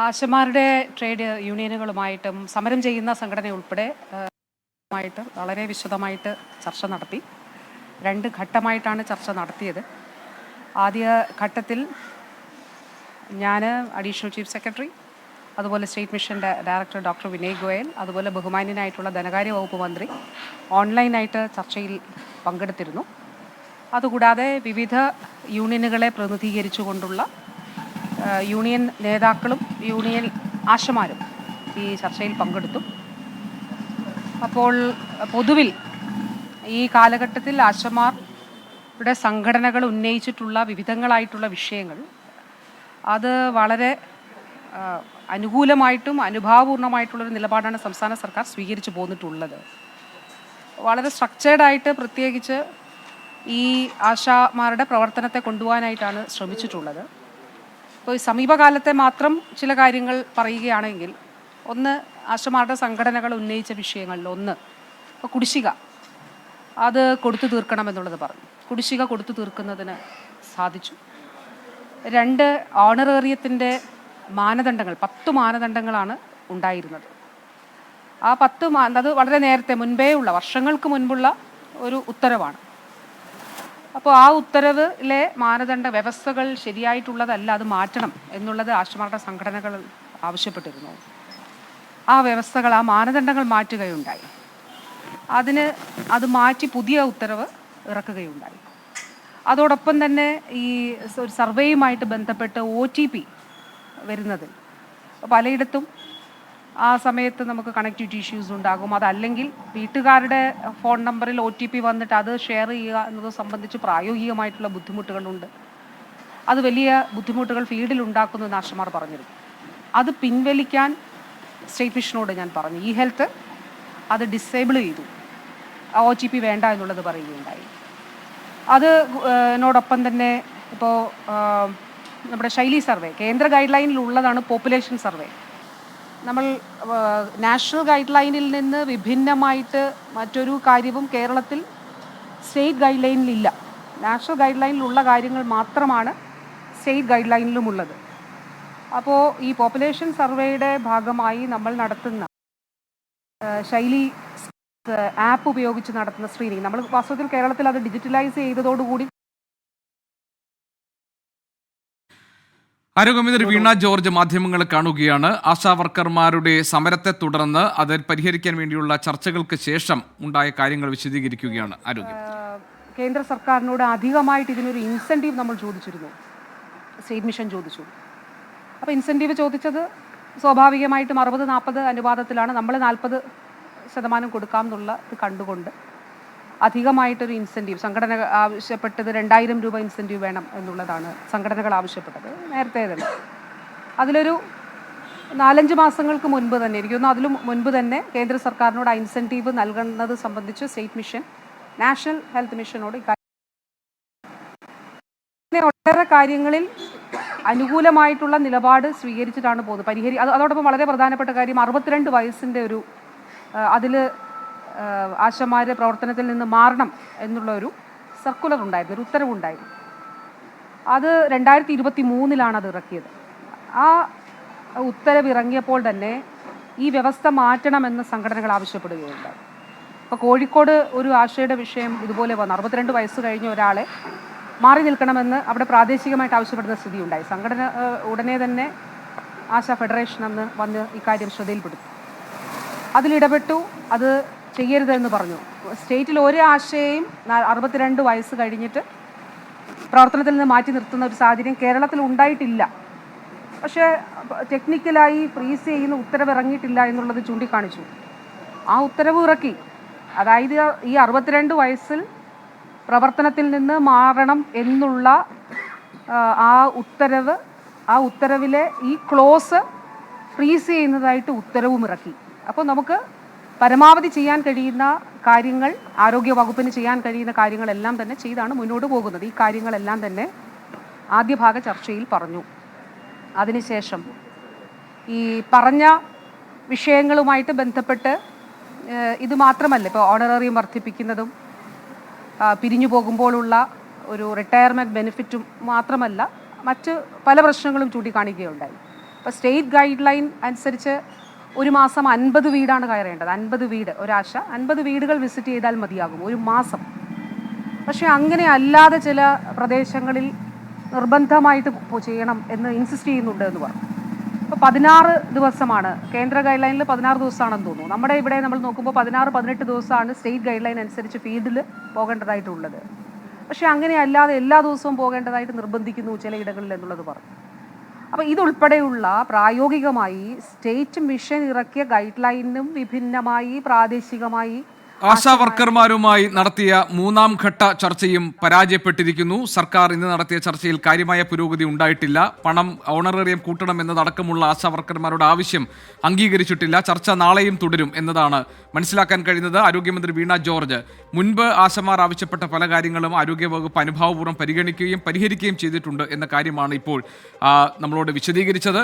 ആശമാരുടെ trade യൂണിയനുകളുമായിട്ടും സമരം ചെയ്യുന്ന സംഘടന ഉൾപ്പെടെ ആയിട്ട് വളരെ വിശദമായിട്ട് ചർച്ച നടത്തി. രണ്ട് ഘട്ടമായിട്ടാണ് ചർച്ച നടത്തിയത്. ആദ്യ ഘട്ടത്തിൽ ഞാൻ അഡീഷണൽ ചീഫ് സെക്രട്ടറി അതുപോലെ സ്റ്റേറ്റ് മിഷന്റെ ഡയറക്ടർ ഡോക്ടർ വിനയ് ഗോയൽ അതുപോലെ ബഹുമാന്യനായിട്ടുള്ള ധനകാര്യ വകുപ്പ് മന്ത്രി ഓൺലൈനായിട്ട് ചർച്ചയിൽ പങ്കെടുത്തിരുന്നു. അതുകൂടാതെ വിവിധ യൂണിയനുകളെ പ്രതിനിധീകരിച്ചുകൊണ്ടുള്ള യൂണിയൻ നേതാക്കളും യൂണിയൻ ആശമാരും ഈ ചർച്ചയിൽ പങ്കെടുത്തു. അപ്പോൾ പൊതുവിൽ ഈ കാലഘട്ടത്തിൽ ആശമാരുടെ സംഘടനകൾ ഉന്നയിച്ചിട്ടുള്ള വിവിധങ്ങളായിട്ടുള്ള വിഷയങ്ങൾ അത് വളരെ അനുകൂലമായിട്ടും അനുഭാവപൂർണമായിട്ടുള്ളൊരു നിലപാടാണ് സംസ്ഥാന സർക്കാർ സ്വീകരിച്ചു പോന്നിട്ടുള്ളത്. വളരെ സ്ട്രക്ചേർഡായിട്ട് പ്രത്യേകിച്ച് ഈ ആശാമാരുടെ പ്രവർത്തനത്തെ കൊണ്ടുപോകാനായിട്ടാണ് ശ്രമിച്ചിട്ടുള്ളത്. ഇപ്പോൾ സമീപകാലത്തെ മാത്രം ചില കാര്യങ്ങൾ പറയുകയാണെങ്കിൽ ഒന്ന് ആശമാരുടെ സംഘടനകൾ ഉന്നയിച്ച വിഷയങ്ങളിൽ ഒന്ന് ഇപ്പോൾ കുടിശ്ശിക. അത് കൊടുത്തു തീർക്കണം എന്നുള്ളത് പറഞ്ഞു. കുടിശ്ശിക കൊടുത്തു തീർക്കുന്നതിന് സാധിച്ചു. രണ്ട് ഓണറേറിയത്തിന്റെ മാനദണ്ഡങ്ങൾ പത്ത് മാനദണ്ഡങ്ങളാണ് ഉണ്ടായിരുന്നത്. ആ പത്ത് മാ അത് വളരെ നേരത്തെ മുൻപേ ഉള്ള വർഷങ്ങൾക്ക് മുൻപുള്ള ഒരു ഉത്തരവാണ്. അപ്പോൾ ആ ഉത്തരവിലെ മാനദണ്ഡ വ്യവസ്ഥകൾ ശരിയായിട്ടുള്ളതല്ല അത് മാറ്റണം എന്നുള്ളത് ആശുമാരുടെ സംഘടനകൾ ആവശ്യപ്പെട്ടിരുന്നു. ആ വ്യവസ്ഥകൾ ആ മാനദണ്ഡങ്ങൾ മാറ്റുകയുണ്ടായി. അതിന് അത് മാറ്റി പുതിയ ഉത്തരവ് ഇറക്കുകയുണ്ടായി. അതോടൊപ്പം തന്നെ ഈ ഒരു സർവേയുമായിട്ട് ബന്ധപ്പെട്ട് ഒ ടി പി പലയിടത്തും ആ സമയത്ത് നമുക്ക് കണക്ടിവിറ്റി ഇഷ്യൂസ് ഉണ്ടാകും. അതല്ലെങ്കിൽ വീട്ടുകാരുടെ ഫോൺ നമ്പറിൽ ഒ ടി പി വന്നിട്ട് അത് ഷെയർ ചെയ്യുക എന്നത് സംബന്ധിച്ച് പ്രായോഗികമായിട്ടുള്ള ബുദ്ധിമുട്ടുകളുണ്ട്. അത് വലിയ ബുദ്ധിമുട്ടുകൾ ഫീൽഡിൽ ഉണ്ടാക്കുന്നു ആശമാർ പറഞ്ഞിരുന്നു. അത് പിൻവലിക്കാൻ സ്റ്റേറ്റ് മിഷനോട് ഞാൻ പറഞ്ഞു. ഈ ഹെൽത്ത് അത് ഡിസേബിൾ ചെയ്തു. ഒ ടി പി വേണ്ട എന്നുള്ളത് പറയുകയുണ്ടായി. അത് നോടൊപ്പം തന്നെ ഇപ്പോൾ നമ്മുടെ ശൈലി സർവേ കേന്ദ്ര ഗൈഡ് ലൈനിലുള്ളതാണ് പോപ്പുലേഷൻ സർവേ നമ്മൾ നാഷണൽ ഗൈഡ് ലൈനിൽ നിന്ന് വിഭിന്നമായിട്ട് മറ്റൊരു കാര്യവും കേരളത്തിൽ സ്റ്റേറ്റ് ഗൈഡ് ലൈനിലില്ല നാഷണൽ ഗൈഡ് ലൈനിലുള്ള കാര്യങ്ങൾ മാത്രമാണ് സ്റ്റേറ്റ് ഗൈഡ് ലൈനിലും ഉള്ളത് അപ്പോൾ ഈ പോപ്പുലേഷൻ സർവേയുടെ ഭാഗമായി നമ്മൾ നടത്തുന്ന ശൈലി ആപ്പ് ഉപയോഗിച്ച് നടത്തുന്ന സ്ക്രീനിങ്. നമ്മൾ വാസ്തവത്തിൽ കേരളത്തിൽ അത് ഡിജിറ്റലൈസ് ചെയ്തതോടുകൂടി ആരോഗ്യമന്ത്രി വീണ ജോർജ് മാധ്യമങ്ങളെ കാണുകയാണ്. ആശാവർക്കർമാരുടെ സമരത്തെ തുടർന്ന് അത് പരിഹരിക്കാൻ വേണ്ടിയുള്ള ചർച്ചകൾക്ക് ശേഷം ഉണ്ടായ കാര്യങ്ങൾ വിശദീകരിക്കുകയാണ് ആരോഗ്യം. കേന്ദ്ര സർക്കാരിനോട് അധികമായിട്ട് ഇതിനൊരു ഇൻസെന്റീവ് നമ്മൾ ചോദിച്ചിരുന്നു. സ്റ്റേറ്റ് മിഷൻ ചോദിച്ചു. അപ്പോൾ ഇൻസെന്റീവ് ചോദിച്ചത് സ്വാഭാവികമായിട്ടും അറുപത് നാൽപ്പത് അനുപാതത്തിലാണ്. നമ്മൾ നാൽപ്പത് ശതമാനം കൊടുക്കാം എന്നുള്ളത് കണ്ടുകൊണ്ട് അധികമായിട്ടൊരു ഇൻസെന്റീവ് സംഘടന ആവശ്യപ്പെട്ടത് രണ്ടായിരം രൂപ ഇൻസെന്റീവ് വേണം എന്നുള്ളതാണ് സംഘടനകൾ ആവശ്യപ്പെട്ടത്. നേരത്തെ തന്നെ. അതിലൊരു നാലഞ്ച് മാസങ്ങൾക്ക് മുൻപ് തന്നെ എനിക്ക് തോന്നുന്നു അതിലും മുൻപ് തന്നെ കേന്ദ്ര സർക്കാരിനോട് ആ ഇൻസെന്റീവ് നൽകുന്നത് സംബന്ധിച്ച് സ്റ്റേറ്റ് മിഷൻ നാഷണൽ ഹെൽത്ത് മിഷനോട് ഇക്കാര്യം ഒട്ടേറെ കാര്യങ്ങളിൽ അനുകൂലമായിട്ടുള്ള നിലപാട് സ്വീകരിച്ചിട്ടാണ് പോകുന്നത്. പരിഹരി അത് അതോടൊപ്പം വളരെ പ്രധാനപ്പെട്ട കാര്യം അറുപത്തിരണ്ട് വയസ്സിന്റെ ഒരു അതിൽ ആശമാർ പ്രവർത്തനത്തിൽ നിന്ന് മാറണം എന്നുള്ള ഒരു സർക്കുലർ ഉണ്ടായിരുന്നു ഒരു ഉത്തരവുണ്ടായിരുന്നു അത് രണ്ടായിരത്തി ഇരുപത്തി മൂന്നിലാണ് അത് ഇറക്കിയത്. ആ ഉത്തരവ് ഇറങ്ങിയപ്പോൾ തന്നെ ഈ വ്യവസ്ഥ മാറ്റണമെന്ന് സംഘടനകൾ ആവശ്യപ്പെടുകയുണ്ടായി. അപ്പോൾ കോഴിക്കോട് ഒരു ആശയുടെ വിഷയം ഇതുപോലെ വന്നു. അറുപത്തിരണ്ട് വയസ്സ് കഴിഞ്ഞ ഒരാളെ മാറി നിൽക്കണമെന്ന് അവിടെ പ്രാദേശികമായിട്ട് ആവശ്യപ്പെടുന്ന സ്ഥിതി ഉണ്ടായി സംഘടന ഉടനെ തന്നെ ആശ ഫെഡറേഷൻ അന്ന് വന്ന് ഇക്കാര്യം ശ്രദ്ധയിൽപ്പെടുത്തി. അതിലിടപെട്ടു അത് ചെയ്യരുതെന്ന് പറഞ്ഞു. സ്റ്റേറ്റിൽ ഒരു ആശയം അറുപത്തിരണ്ട് വയസ്സ് കഴിഞ്ഞിട്ട് പ്രവർത്തനത്തിൽ നിന്ന് മാറ്റി നിർത്തുന്ന ഒരു സാഹചര്യം കേരളത്തിൽ ഉണ്ടായിട്ടില്ല. പക്ഷേ ടെക്നിക്കലായി ഫ്രീസ് ചെയ്യുന്ന ഉത്തരവ് ഇറങ്ങിയിട്ടില്ല എന്നുള്ളത് ചൂണ്ടിക്കാണിച്ചു. ആ ഉത്തരവ് ഇറക്കി. അതായത് ഈ അറുപത്തിരണ്ട് വയസ്സിൽ പ്രവർത്തനത്തിൽ നിന്ന് മാറണം എന്നുള്ള ആ ഉത്തരവ് ആ ഉത്തരവിലെ ഈ ക്ലോസ് ഫ്രീസ് ചെയ്യുന്നതായിട്ട് ഉത്തരവും ഇറക്കി. അപ്പോൾ നമുക്ക് പരമാവധി ചെയ്യാൻ കഴിയുന്ന കാര്യങ്ങൾ ആരോഗ്യ വകുപ്പിന് ചെയ്യാൻ കഴിയുന്ന കാര്യങ്ങളെല്ലാം തന്നെ ചെയ്താണ് മുന്നോട്ട് പോകുന്നത്. ഈ കാര്യങ്ങളെല്ലാം തന്നെ ആദ്യ ഭാഗ ചർച്ചയിൽ പറഞ്ഞു. അതിനുശേഷം ഈ പറഞ്ഞ വിഷയങ്ങളുമായിട്ട് ബന്ധപ്പെട്ട് ഇത് മാത്രമല്ല ഇപ്പോൾ ഓണററിയം വർദ്ധിപ്പിക്കുന്നതും പിരിഞ്ഞു പോകുമ്പോഴുള്ള ഒരു റിട്ടയർമെന്റ് ബെനിഫിറ്റും മാത്രമല്ല മറ്റ് പല പ്രശ്നങ്ങളും ചൂണ്ടിക്കാണിക്കുകയുണ്ടായി. അപ്പോൾ സ്റ്റേറ്റ് ഗൈഡ് ലൈൻ അനുസരിച്ച് ഒരു മാസം അൻപത് വീടാണ് കയറേണ്ടത്. അൻപത് വീട്. ഒരാഴ്ച അൻപത് വീടുകൾ വിസിറ്റ് ചെയ്താൽ മതിയാകും. ഒരു മാസം. പക്ഷേ അങ്ങനെ അല്ലാതെ ചില പ്രദേശങ്ങളിൽ നിർബന്ധമായിട്ട് ചെയ്യണം എന്ന് ഇൻസിസ്റ്റ് ചെയ്യുന്നുണ്ട് എന്ന് പറഞ്ഞു. ഇപ്പോൾ പതിനാറ് ദിവസമാണ്. കേന്ദ്ര ഗൈഡ് ലൈനിൽ പതിനാറ് ദിവസമാണെന്ന് തോന്നുന്നു. നമ്മുടെ ഇവിടെ നമ്മൾ നോക്കുമ്പോൾ പതിനാറ് പതിനെട്ട് ദിവസമാണ് സ്റ്റേറ്റ് ഗൈഡ് ലൈൻ അനുസരിച്ച് ഫീൽഡിൽ പോകേണ്ടതായിട്ടുള്ളത്. പക്ഷേ അങ്ങനെ അല്ലാതെ എല്ലാ ദിവസവും പോകേണ്ടതായിട്ട് നിർബന്ധിക്കുന്നു ചിലയിടങ്ങളിൽ എന്നുള്ളത് പറഞ്ഞു. അപ്പോൾ ഇതുൾപ്പെടെയുള്ള പ്രായോഗികമായി സ്റ്റേറ്റ് മിഷൻ ഇറക്കിയ ഗൈഡ് ലൈനും വിഭിന്നമായി പ്രാദേശികമായി ആശാ വർക്കർമാരുമായി നടത്തിയ മൂന്നാം ഘട്ട ചർച്ചയും പരാജയപ്പെട്ടിരിക്കുന്നു. സർക്കാർ ഇന്ന് നടത്തിയ ചർച്ചയിൽ കാര്യമായ പുരോഗതി ഉണ്ടായിട്ടില്ല. പണം ഓണറേറിയം കൂട്ടണം എന്നതടക്കമുള്ള ആശാ വർക്കർമാരുടെ ആവശ്യം അംഗീകരിച്ചിട്ടില്ല. ചർച്ച നാളെയും തുടരും എന്നതാണ് മനസ്സിലാക്കാൻ കഴിയുന്നത്. ആരോഗ്യമന്ത്രി വീണ ജോർജ് മുൻപ് ആശമാർ ആവശ്യപ്പെട്ട പല കാര്യങ്ങളും ആരോഗ്യവകുപ്പ് അനുഭാവപൂർവം പരിഗണിക്കുകയും പരിഹരിക്കുകയും ചെയ്തിട്ടുണ്ട് എന്ന കാര്യമാണ് ഇപ്പോൾ നമ്മളോട് വിശദീകരിച്ചത്.